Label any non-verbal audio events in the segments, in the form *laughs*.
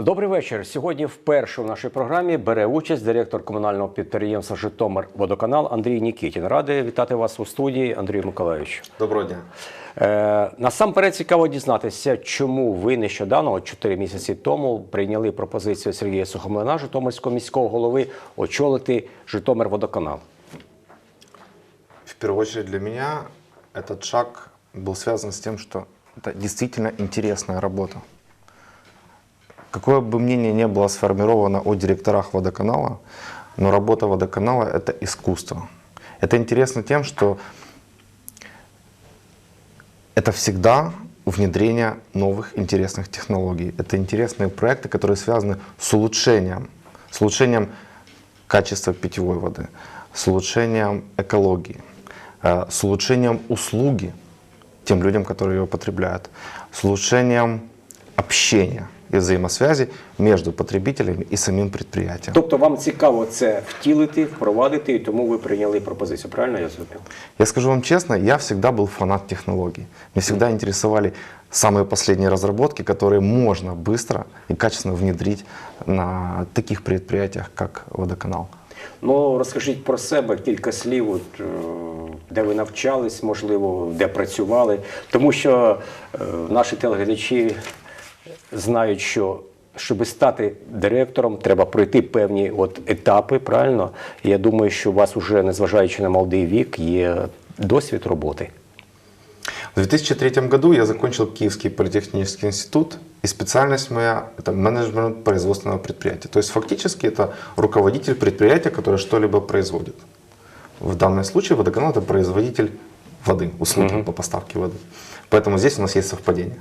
Добрий вечір. Сьогодні вперше в нашій програмі бере участь директор комунального підприємства Житомир Водоканал Андрій Нікітін. Радий вітати вас у студії, Андрію Миколаївичу. Доброго дня. Е, насамперед цікаво дізнатися, чому ви нещодавно, от 4 місяці тому, прийняли пропозицію Сергія Сухомлина, Житомирського міського голови, очолити Житомир Водоканал. В первую очередь для меня этот шаг был связан с тем, что это действительно интересная работа. Какое бы мнение ни было сформировано о директорах водоканала, но работа водоканала – это искусство. Это интересно тем, что это всегда внедрение новых интересных технологий. Это интересные проекты, которые связаны с улучшением, с улучшением качества питьевой воды, с улучшением экологии, э, с улучшением услуги тем людям, которые ее потребляют, с улучшением общения и взаимосвязи между потребителями и самим предприятием. Тобто вам цікаво це втілити, впровадити, і тому ви прийняли пропозицію. Правильно я зрозумів? Я скажу вам честно, я всегда был фанат технологий. Меня всегда интересовали самые последние разработки, которые можно быстро и качественно внедрить на таких предприятиях, как водоканал. Ну розкажіть про себе кілька слів, от, е, де ви навчались, можливо, де працювали. Тому що е, наші телеглядачі знають, що щоб стати директором, треба пройти певні от етапи, правильно? І я думаю, що у вас вже, незважаючи на молодий вік, є досвід роботи. В 2003 году я закончил Киевский политехнический институт, и специальность моя – это менеджмент производственного предприятия. То есть фактически это руководитель предприятия, которое что-либо производит. В данном случае водоканал – это производитель воды, услуги по поставке воды. Поэтому здесь у нас есть совпадение.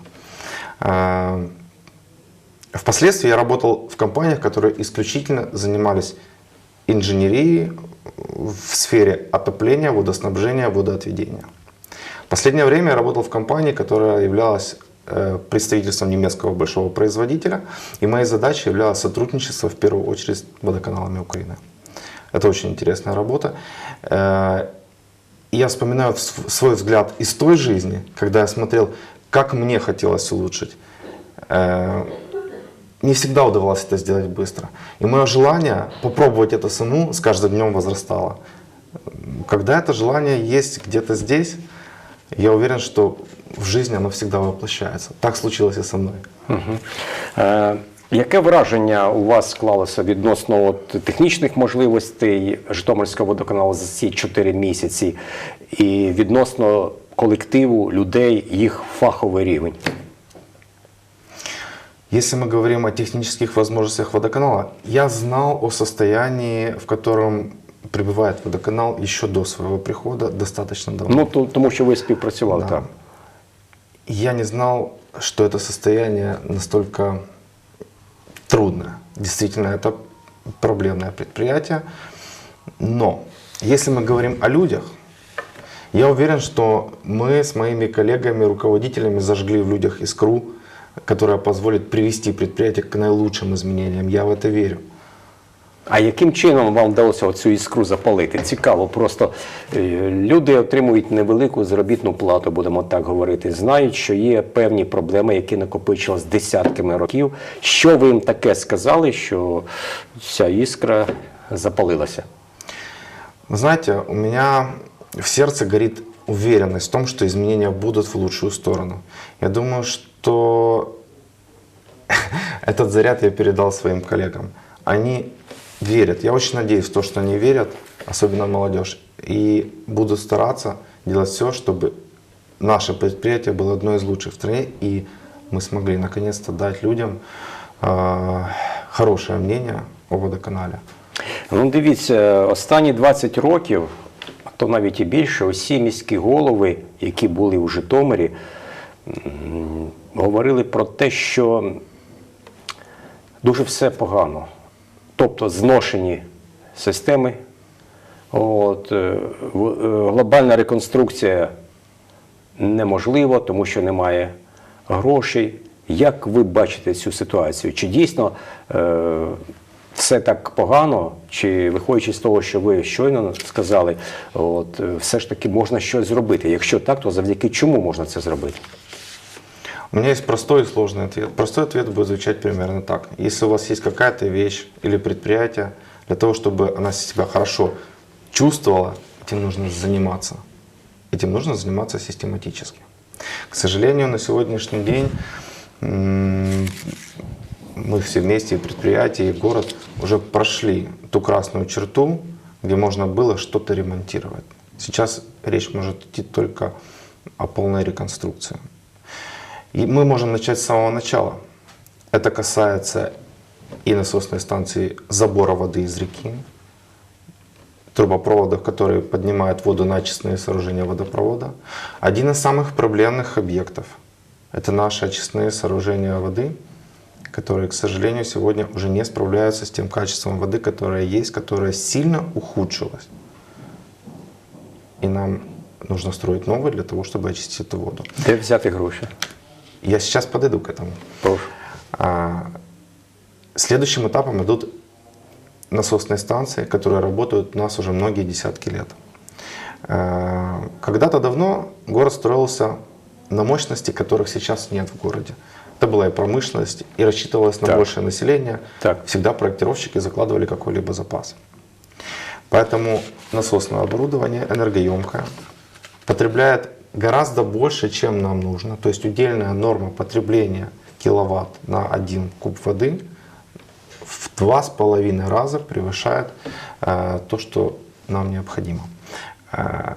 Впоследствии я работал в компаниях, которые исключительно занимались инженерией в сфере отопления, водоснабжения, водоотведения. В последнее время я работал в компании, которая являлась э, представительством немецкого большого производителя, и моей задачей являлось сотрудничество в первую очередь с водоканалами Украины. Это очень интересная работа. Э, я вспоминаю св- свой взгляд из той жизни, когда я смотрел, как мне хотелось улучшить. Э, не всегда удавалось это сделать быстро. И мое желание попробовать это саму с каждым днем возрастало. Когда это желание есть где-то здесь, я уверен, что в жизни оно всегда воплощается. Так случилось и со мной. Е, яке враження у вас склалося відносно от, технічних можливостей Житомирського водоканалу за ці 4 місяці і відносно колективу людей, їх фаховий рівень? Если мы говорим о технических возможностях водоканала, я знал о состоянии, в котором пребывает водоканал еще до своего прихода достаточно давно. Ну, то- тому що ви співпрацювали Да. там. Я не знал, что это состояние настолько трудное. Действительно, это проблемное предприятие. Но если мы говорим о людях, я уверен, что мы с моими коллегами, руководителями зажгли в людях искру, которая позволит привести предприятие к наилучшим изменениям. Я в это верю. А яким чином вам вдалося цю іскру запалити? Цікаво, просто е, люди отримують невелику заробітну плату, будемо так говорити. Знають, що є певні проблеми, які накопичились десятками років. Що ви їм таке сказали, що ця іскра запалилася? Вы знаете, у меня в сердце горит уверенность в том, что изменения будут в лучшую сторону. Я думаю, что *laughs* этот заряд я передал своим коллегам. Они верят. Я очень надеюсь в то, что они верят, особенно молодежь. И буду стараться делать все, чтобы наше предприятие было одно из лучших в стране, и мы смогли наконец-то дать людям э, хорошее мнение о водоканале. Ну, дивіться, останні 20 років, а то навіть і більше, усі міські голови, які були у Житомирі, м, говорили про те, що дуже все погано. Тобто зношені системи, от, е, е, глобальна реконструкція неможлива, тому що немає грошей. Як ви бачите цю ситуацію? Чи дійсно е, все так погано, чи виходячи з того, що ви щойно сказали, от, е, все ж таки можна щось зробити? Якщо так, то завдяки чому можна це зробити? У меня есть простой и сложный ответ. Простой ответ будет звучать примерно так. Если у вас есть какая-то вещь или предприятие, для того, чтобы она себя хорошо чувствовала, этим нужно заниматься. Этим нужно заниматься систематически. К сожалению, на сегодняшний день мы все вместе, и предприятие, и город, уже прошли ту красную черту, где можно было что-то ремонтировать. Сейчас речь может идти только о полной реконструкции. И мы можем начать с самого начала. Это касается и насосной станции забора воды из реки, трубопроводов, которые поднимают воду на очистные сооружения водопровода. Один из самых проблемных объектов – это наши очистные сооружения воды, которые, к сожалению, сегодня уже не справляются с тем качеством воды, которое есть, которое сильно ухудшилось. И нам нужно строить новые для того, чтобы очистить эту воду. Де взяти гроші? Я сейчас подойду к этому. Прошу. А, Следующим этапом идут насосные станции, которые работают у нас уже многие десятки лет. А, Когда-то давно город строился на мощности, которых сейчас нет в городе. Это была и промышленность, и рассчитывалось на Так. большее население. Так. Всегда проектировщики закладывали какой-либо запас. Поэтому насосное оборудование энергоемкое, потребляет гораздо больше, чем нам нужно. То есть удельная норма потребления киловатт на 1 куб воды в два с половиной раза превышает э, то, что нам необходимо. Э,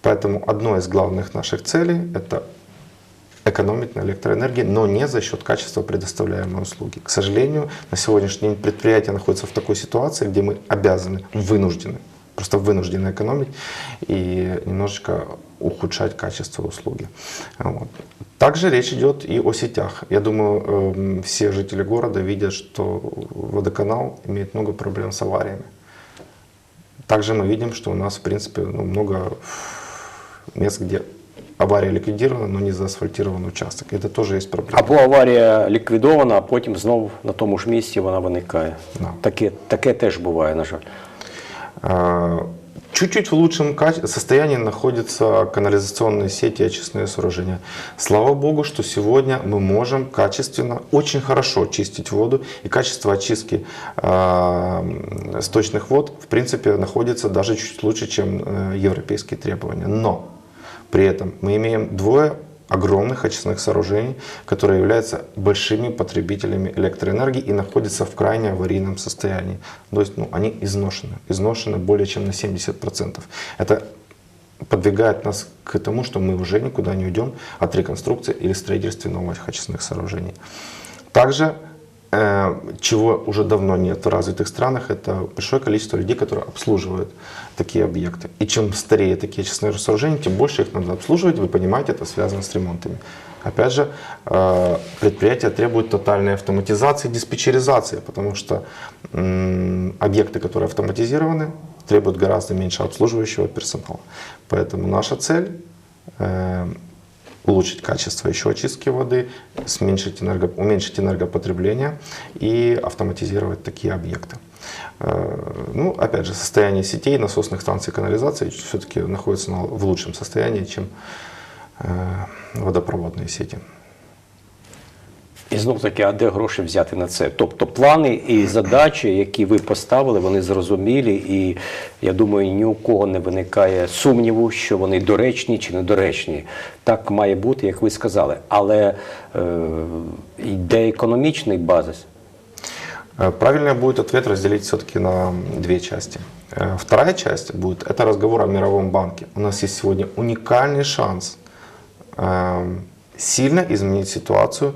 поэтому одной из главных наших целей – это экономить на электроэнергии, но не за счет качества предоставляемой услуги. К сожалению, на сегодняшний день предприятие находится в такой ситуации, где мы обязаны, вынуждены, просто вынуждены экономить и немножечко ухудшать качество услуги. Вот. Также речь идет и о сетях. Я думаю, эм, все жители города видят, что водоканал имеет много проблем с авариями. Также мы видим, что у нас, в принципе, ну, много мест, где авария ликвидирована, но не заасфальтирован участок. Это тоже есть проблема. Або аварія ліквідована, а потім знову на тому ж місці вона виникає. Да. Таке, таке теж буває, на жаль. А, Чуть-чуть в лучшем состоянии находятся канализационные сети и очистные сооружения. Слава Богу, что сегодня мы можем качественно, очень хорошо чистить воду. И качество очистки а, сточных вод, в принципе, находится даже чуть лучше, чем э, европейские требования. Но при этом мы имеем двое огромных очистных сооружений, которые являются большими потребителями электроэнергии и находятся в крайне аварийном состоянии. То есть ну, они изношены, изношены более чем на 70%. Это подвигает нас к тому, что мы уже никуда не уйдем от реконструкции или строительства новых очистных сооружений. Также, чего уже давно нет в развитых странах, это большое количество людей, которые обслуживают такие объекты. И чем старее такие очистные сооружения, тем больше их надо обслуживать. Вы понимаете, это связано с ремонтами. Опять же, э, предприятия требуют тотальной автоматизации, диспетчеризации, потому что объекты, которые автоматизированы, требуют гораздо меньше обслуживающего персонала. Поэтому наша цель э, улучшить качество еще очистки воды, уменьшить, энерго, уменьшить энергопотребление и автоматизировать такие объекты. Э, Ну, опять же, состояние сетей, насосных станций канализации все-таки находится на- в лучшем состоянии, чем э, водопроводные сети. І знов таки, а де гроші взяти на це? Тобто плани і задачі, які ви поставили, вони зрозумілі, і я думаю, ні у кого не виникає сумніву, що вони доречні чи недоречні. Так має бути, як ви сказали. Але е, йде економічний базис. Э, Правильно будет ответ разделить все-таки на две части. Э, Вторая часть будет, это разговор о Мировом банке. У нас есть сегодня уникальный шанс эм, сильно изменить ситуацию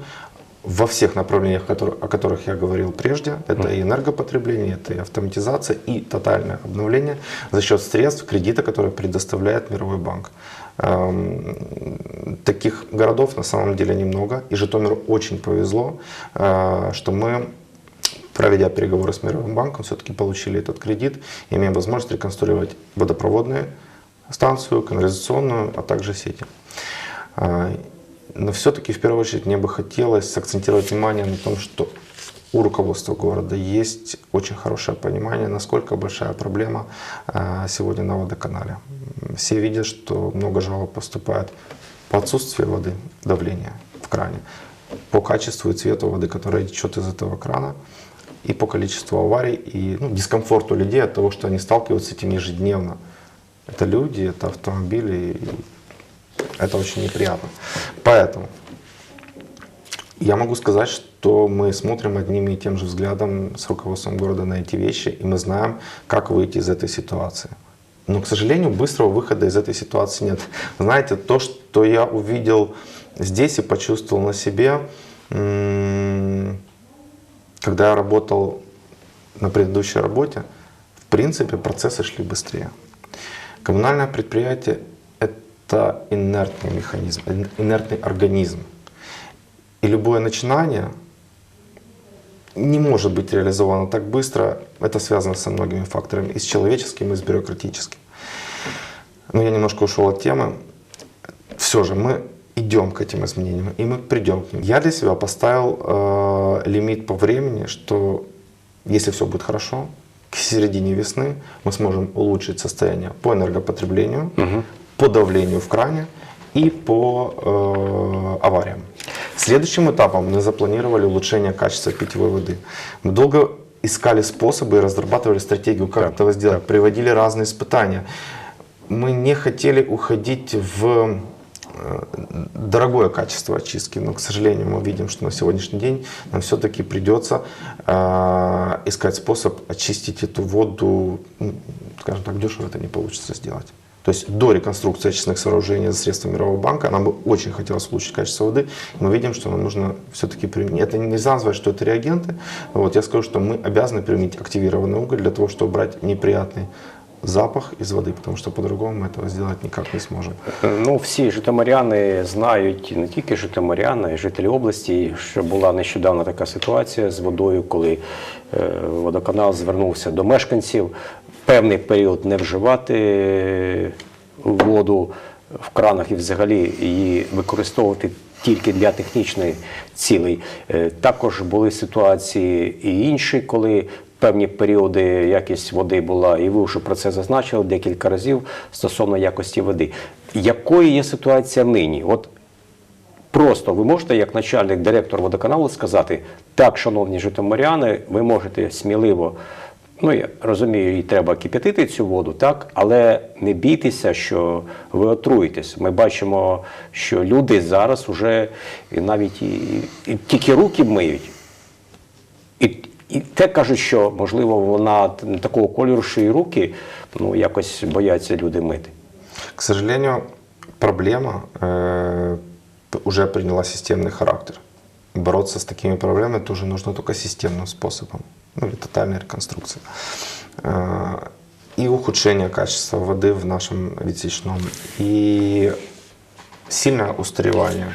во всех направлениях, о которых я говорил прежде. Это и энергопотребление, это и автоматизация, и тотальное обновление за счет средств кредита, которые предоставляет Мировой банк. Эм, Таких городов на самом деле немного, и Житомиру очень повезло, э, что мы проведя переговоры с Мировым банком, все-таки получили этот кредит имеем возможность реконструировать водопроводную станцию, канализационную, а также сети. Но все-таки в первую очередь мне бы хотелось акцентировать внимание на том, что у руководства города есть очень хорошее понимание, насколько большая проблема а, сегодня на водоканале. Все видят, что много жалоб поступает по отсутствию воды, давления, в кране, по качеству и цвету воды, которая течет из этого крана, и по количеству аварий, и ну, дискомфорту людей от того, что они сталкиваются с этим ежедневно. Это люди, это автомобили, это очень неприятно. Поэтому я могу сказать, что мы смотрим одним и тем же взглядом с руководством города на эти вещи, и мы знаем, как выйти из этой ситуации. Но, к сожалению, быстрого выхода из этой ситуации нет. Знаете, то, что я увидел здесь и почувствовал на себе, когда я работал на предыдущей работе, в принципе, процессы шли быстрее. Коммунальное предприятие – это инертный механизм, ин- инертный организм. И любое начинание не может быть реализовано так быстро. Это связано со многими факторами, и с человеческим, и с бюрократическим. Но я немножко ушел от темы. Все же мы идем к этим изменениям, и мы придем к ним. Я для себя поставил э, лимит по времени, что если все будет хорошо, к середине весны мы сможем улучшить состояние по энергопотреблению, по давлению в кране и по э, авариям. Следующим этапом мы запланировали улучшение качества питьевой воды. Мы долго искали способы и разрабатывали стратегию, как этого сделать, приводили разные испытания. Мы не хотели уходить в э, дорогое качество очистки, но, к сожалению, мы видим, что на сегодняшний день нам все-таки придется э, искать способ очистить эту воду, ну, скажем так, дешево это не получится сделать. То есть до реконструкции очистных сооружений за средства Мирового банка нам бы очень хотелось улучшить качество воды. И мы видим, что нам нужно все-таки применить. Это нельзя назвать, что это реагенты. но Вот я скажу, что мы обязаны применить активированный уголь для того, чтобы убрать неприятный запах из воды, потому что по-другому мы этого сделать никак не сможем. Ну, всі житомиряни знають, не тільки житомиряни, а й жителі області, що була нещодавно така ситуація з водою, коли е, водоканал звернувся до мешканців певний період не вживати воду в кранах і взагалі її використовувати тільки для технічної цілей. Е, Також були ситуації і інші, коли певні періоди якість води була, і ви вже про це зазначили декілька разів стосовно якості води. Якою є ситуація нині? От Просто ви можете, як начальник директор водоканалу, сказати, так, шановні житомиряни, ви можете сміливо, ну я розумію, і треба кип'ятити цю воду, так, але не бійтеся, що ви отруєтесь. Ми бачимо, що люди зараз вже навіть і, і тільки руки миють. І, і те кажуть, що можливо вона такого кольору, що і руки ну, якось бояться люди мити. К сожалению, проблема э, п- уже приняла системный характер. Бороться с такими проблемами тоже нужно только системным способом, ну или тотальной реконструкции. Э, И ухудшение качества воды в нашем ветичном, и сильное устаревание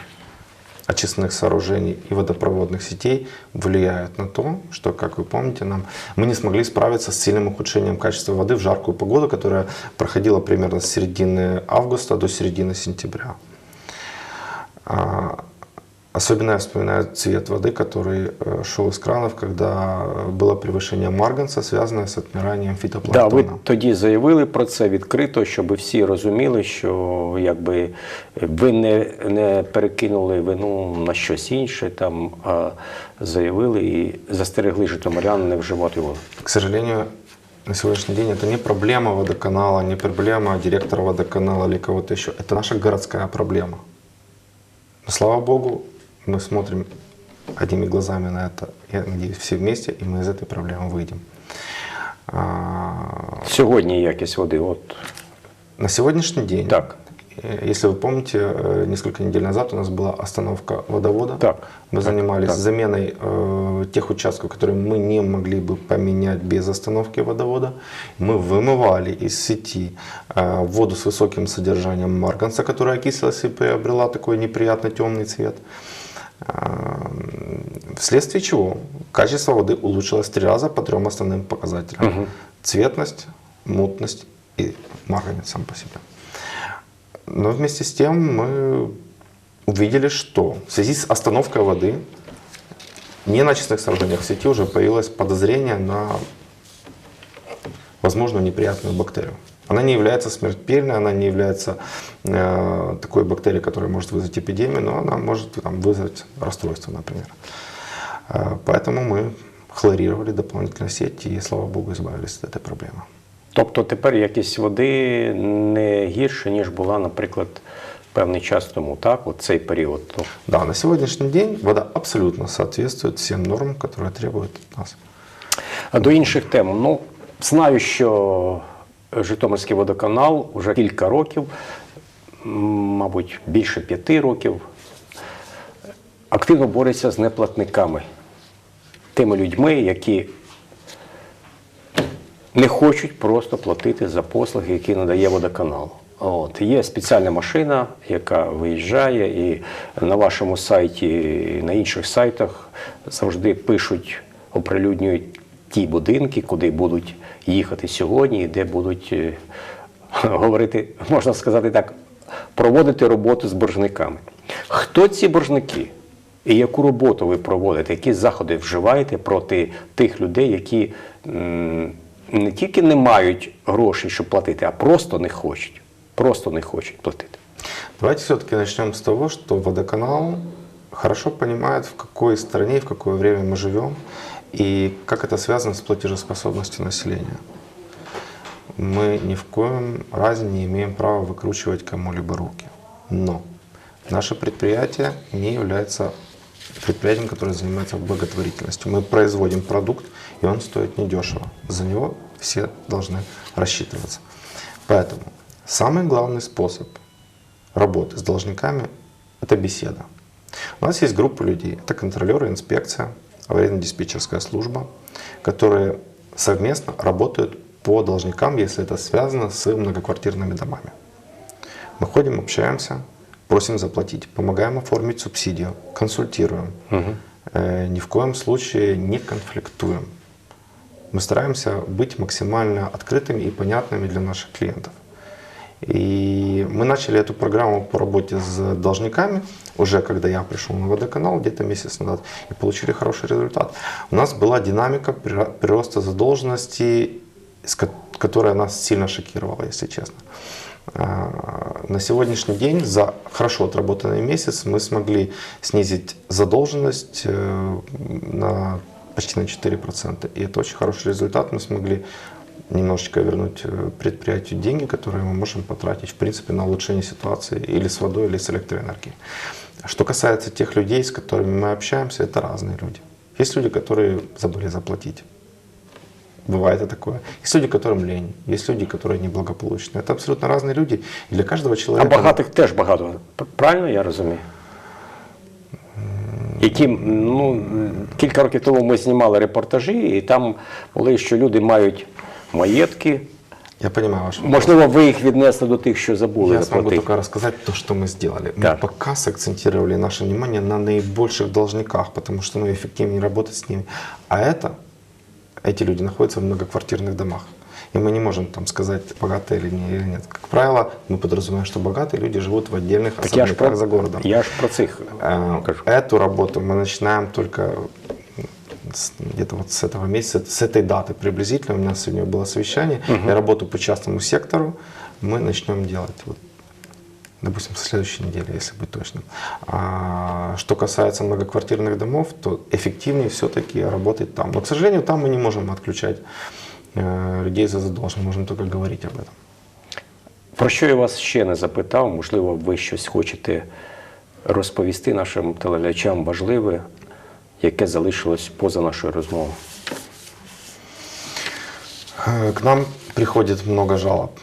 очистных сооружений и водопроводных сетей влияют на то, что, как вы помните, нам, мы не смогли справиться с сильным ухудшением качества воды в жаркую погоду, которая проходила примерно с середины августа до середины сентября. А, Особенно я вспоминаю цвет воды, который э, шел из кранов, когда было превышение марганца, связанное с отмиранием Да, фитопланктона. ви тоді заявили про це відкрито, щоб всі розуміли, що якби ви не, не перекинули вину на щось інше, там а заявили і застерегли житомирян не вживати воду. К сожалению, на сегодняшний день это не проблема водоканала, не проблема директора водоканала или кого-то еще. Это наша городская проблема. Но, слава богу, мы смотрим одними глазами на это, я надеюсь, все вместе, и мы из этой проблемы выйдем. А, Сьогодні якість води, от На сегодняшний день, так. э, если вы помните, э, несколько недель назад у нас была остановка водовода. Так, Мы так, занимались так. заменой э, тех участков, которые мы не могли бы поменять без остановки водовода. Мы вымывали из сети э, воду с высоким содержанием марганца, которая окислилась и приобрела такой неприятный темный цвет. А, Вследствие чего качество воды улучшилось в три раза по трем основным показателям. Цветность, мутность и марганец сам по себе. Но вместе с тем мы увидели, что в связи с остановкой воды не на очистных сооружениях в сети уже появилось подозрение на возможную неприятную бактерию. Она не является смертельной, она не является э, такой бактерией, которая может вызвать эпидемию, но она может там, вызвать расстройство, например. Э, поэтому мы хлорировали дополнительно сеть и, слава богу, избавились от этой проблемы. Тобто тепер якість води не гірше, ніж була, наприклад, певний час тому, так? От цей період. Ну, Да, на сегодняшний день вода абсолютно соответствует всем нормам, которые требуют от нас. А до інших тем. Ну, знаю, що Житомирський водоканал вже кілька років, мабуть, більше п'яти років, активно бореться з неплатниками, тими людьми, які не хочуть просто платити за послуги, які надає водоканал. От. Є спеціальна машина, яка виїжджає, і на вашому сайті, і на інших сайтах завжди пишуть, оприлюднюють ті будинки, куди будуть їхати сьогодні, і де будуть е, *laughs* говорити, можна сказати так, проводити роботу з боржниками. Хто ці боржники? І яку роботу ви проводите, які заходи вживаєте проти тих людей, які не тільки не мають грошей, щоб платити, а просто не хочуть. Просто не хочуть платити. Давайте все-таки начнем с того, что водоканал хорошо понимает, в какой стране в какое время мы живем, и как это связано с платежеспособностью населения. Мы ни в коем разе не имеем права выкручивать кому-либо руки. Но наше предприятие не является предприятием, которое занимается благотворительностью. Мы производим продукт, и он стоит недешево. За него все должны рассчитываться. Поэтому самый главный способ работы с должниками – это беседа. У нас есть группа людей, это контролеры, инспекция, аварийно-диспетчерская служба, которые совместно работают по должникам, если это связано с многоквартирными домами. Мы ходим, общаемся, просим заплатить, помогаем оформить субсидию, консультируем. Э, Ни в коем случае не конфликтуем. Мы стараемся быть максимально открытыми и понятными для наших клиентов. И мы начали эту программу по работе с должниками уже когда я пришел на водоканал где-то месяц назад и получили хороший результат. У нас была динамика прироста задолженности, которая нас сильно шокировала, если честно. А, На сегодняшний день за хорошо отработанный месяц мы смогли снизить задолженность э, на почти на 4%. И это очень хороший результат. Мы смогли немножечко вернуть э, предприятию деньги, которые мы можем потратить, в принципе, на улучшение ситуации или с водой, или с электроэнергией. Что касается тех людей, с которыми мы общаемся, это разные люди. Есть люди, которые забыли заплатить. Бывает и такое. Есть люди, которым лень. Есть люди, которые неблагополучны. Это абсолютно разные люди. И для каждого А человека... багатих теж багато. П- Правильно я розумію? Які ну, кілька років тому ми знімали репортажі, і там були, що люди мають маєтки. Я понимаю ваш вопрос. Можливо, ви їх віднесли до тих, що забули Я смогу заплатити. только рассказать то, что мы сделали. Мы Так. пока сакцентировали наше внимание на наибольших должниках, потому что ну, эффективнее работать с ними. А это, эти люди находятся в многоквартирных домах. И мы не можем там сказать, богатые или, не, или нет. Как правило, мы подразумеваем, что богатые люди живут в отдельных Так я ж особняках про, за городом. я ж про цих Э, кажу. Эту работу мы начинаем только с- где-то вот с этого месяца, с этой даты приблизительно. У меня сегодня было совещание. И работу по частному сектору мы начнем делать. Вот, допустим, с следующей недели, если быть точным. А что касается многоквартирных домов, то эффективнее все-таки работать там. Но, к сожалению, там мы не можем отключать э, людей за задолженность, можем только говорить об этом. Про що я вас ще не запитав, можливо, ви щось хочете розповісти нашим телеглядачам важливе, яке залишилось поза нашою розмовою. К нам приходит много жалоб.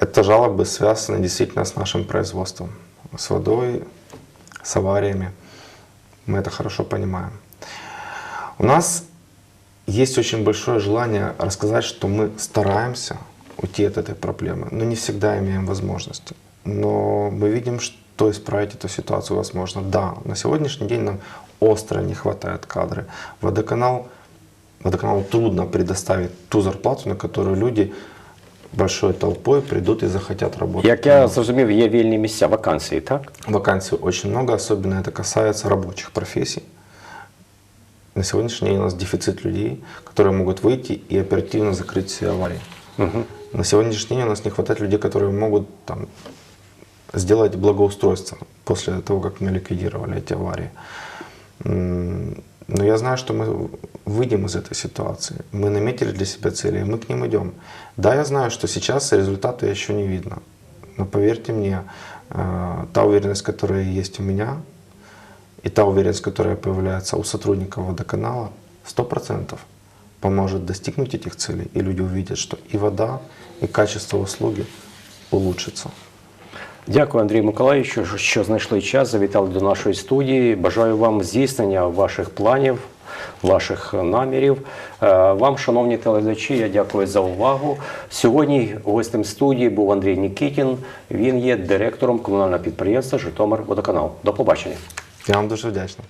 Это жалобы связаны действительно с нашим производством, с водой, с авариями. Мы это хорошо понимаем. У нас есть очень большое желание рассказать, что мы стараемся уйти от этой проблемы, но не всегда имеем возможности. Но мы видим, что исправить эту ситуацию возможно. Да, на сегодняшний день нам остро не хватает кадры. Водоканал водоканалу трудно предоставить ту зарплату, на которую люди большой толпой придут и захотят работать. Як я зрозумів, є вільні місця, вакансії, так? Вакансий очень много, особенно это касается рабочих профессий. На сегодняшний день у нас дефицит людей, которые могут выйти и оперативно закрыть все аварии. На сегодняшний день у нас не хватает людей, которые могут там, сделать благоустройство после того, как мы ликвидировали эти аварии. Но я знаю, что мы выйдем из этой ситуации. Мы наметили для себя цели, и мы к ним идем. Да, я знаю, что сейчас результата еще не видно. Но поверьте мне, э, та уверенность, которая есть у меня, и та уверенность, которая появляется у сотрудников водоканала, 100% поможет достигнуть этих целей, и люди увидят, что и вода, и качество услуги улучшится. Дякую, Андрій Миколаївичу, що знайшли час, завітали до нашої студії. Бажаю вам здійснення ваших планів, ваших намірів. Е, Вам, шановні телеглядачі, я дякую за увагу. Сьогодні гостем студії був Андрій Нікітін. Він є директором комунального підприємства Житомир Водоканал. До побачення. Я вам дуже вдячний.